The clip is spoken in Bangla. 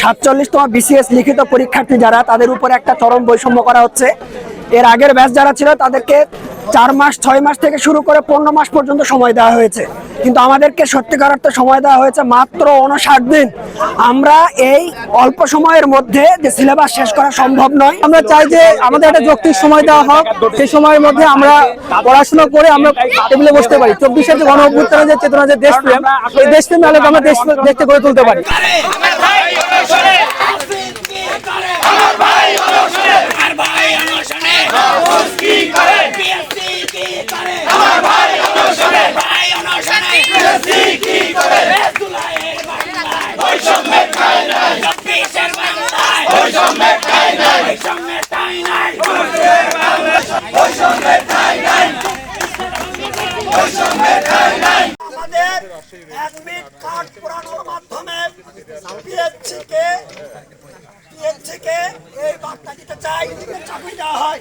সাতচল্লিশতম বিসিএস লিখিত পরীক্ষার্থী যারা, তাদের উপর একটা চরম বৈষম্য করা হচ্ছে। এর আগের ব্যাচ যারা ছিল, তাদেরকে চার মাস, ছয় মাস থেকে শুরু করে পনেরো মাস পর্যন্ত সময় দেওয়া হয়েছে। কিন্তু আমাদেরকে সত্যিকার অর্থে সময় দেওয়া হয়েছে মাত্র উনষাট দিন। আমরা এই অল্প সময়ের মধ্যে যে সিলেবাস শেষ করা সম্ভব নয়, আমরা চাই যে আমাদের একটা যৌক্তিক সময় দেওয়া হোক। সেই সময়ের মধ্যে আমরা পড়াশোনা করে আমরা টেবিলে বসতে পারি। চব্বিশের যে গণ যে চেতনা যে দেশপ্রেম, এই দেশপ্রেম আমরা দেশ দেখতে গড়ে তুলতে পারি আমার ভাই অনশনে কি করে বিএসসি কি করে আমার ভাই অনশনে। ভাই অনশনে। বিএসসি কি করে? জুলাইয়ের বাংলায় বৈষম্যের ঠাই নাই। চব্বিশের বাংলায় বৈষম্যের ঠাই নাই। বৈষম্যের ঠাই নাই। বৈষম্যের ঠাই নাই। বৈষম্যের ঠাই নাই। আমাদের অ্যাডমিট কার্ড পুরানোর মাধ্যমে পিএইচসি কে পিএইচসি কে এই বার্তা দিতে চাই। চাকরি দেওয়া হয়!